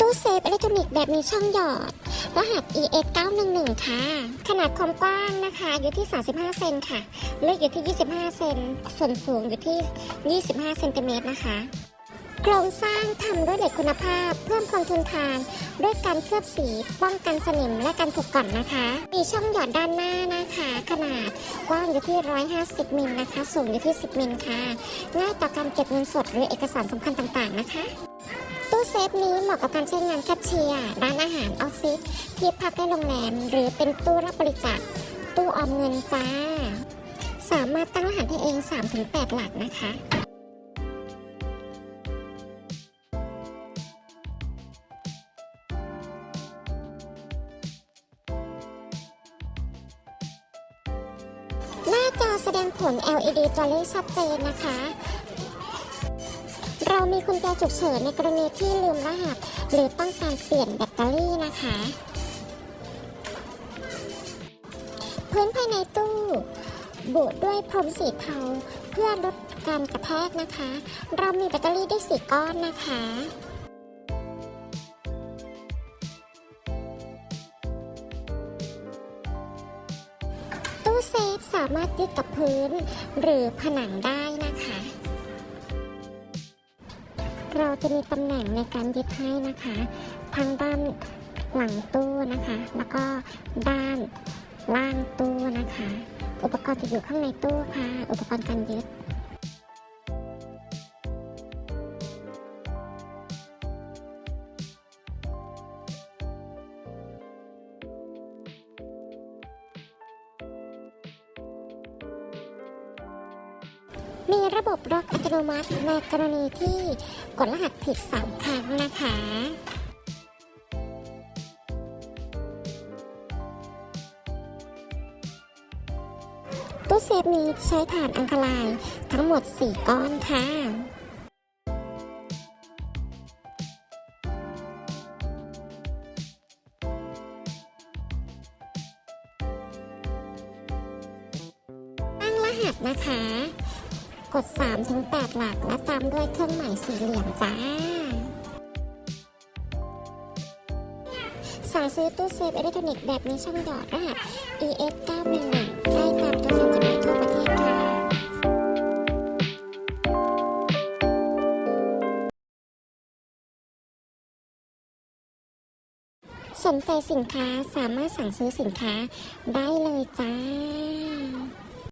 ตู้เซฟอิเล็กทรอนิกส์แบบมีช่องหยอด รหัส ES 911 ค่ะ ขนาดความกว้างนะคะอยู่ที่ 35 เซนค่ะ เลึกอยู่ที่ 25 เซน ส่วนสูงอยู่ที่ 25 เซนติเมตรนะคะ โครงสร้างทำด้วยเหล็กคุณภาพ เพิ่มความทนทานด้วยการเคลือบสีป้องกันสนิมและการถูกก่อนนะคะ มีช่องหยอดด้านหน้านะคะ ขนาดกว้างอยู่ที่ 150มิลนะคะ สูงอยู่ที่ 10มิลค่ะ ง่ายต่อการเก็บเงินสดหรือเอกสารสำคัญต่างๆนะคะ เซฟนี้เหมาะกับการใช้งานแคชเชียร์ร้านอาหารออฟฟิศที่พักในโรงแรม หรือเป็นตู้รับบริจาคตู้ออมเงินจ้า สามารถตั้งรหัสให้เอง 3-8 หลักนะคะหน้าจอแสดงผล LED ตัวเลขชัดเจนนะคะ เรามีกุญแจฉุกเฉินในกรณีที่ลืมรหัส หรือต้องการเปลี่ยนแบตเตอรี่นะคะ พื้นภายในตู้ บุด้วยพรมสีเทาเพื่อลดการกระแทกนะคะ เรามีแบตเตอรี่ได้สี่ก้อนนะคะตู้เซฟสามารถยึดกับพื้นหรือผนังได้นะคะ เราจะมีตำแหน่งในการยึดให้นะคะ ทางด้านหลังตู้นะคะ แล้วก็ด้านล่างตู้นะคะ อุปกรณ์จะอยู่ข้างในตู้ค่ะ อุปกรณ์การยึด มีระบบล็อกอัตโนมัติในกรณีที่กดรหัสผิด 3 ครั้งนะคะตู้เซฟนี้ใช้ฐานอังคลายทั้งหมด 4 ก้อนค่ะตั้งรหัสนะคะ ด 3 ถึง 8 หลัก และตามด้วยเครื่องหมายสี่เหลี่ยมจ้า สั่งซื้อตู้เซฟอิเล็กทรอนิกส์แบบมีช่องหยอดรหัส ES 911ได้ตามตัวแทนจำหน่ายทั่วประเทศค่ะสนใจสินค้าสามารถสั่งซื้อสินค้าได้เลยจ้า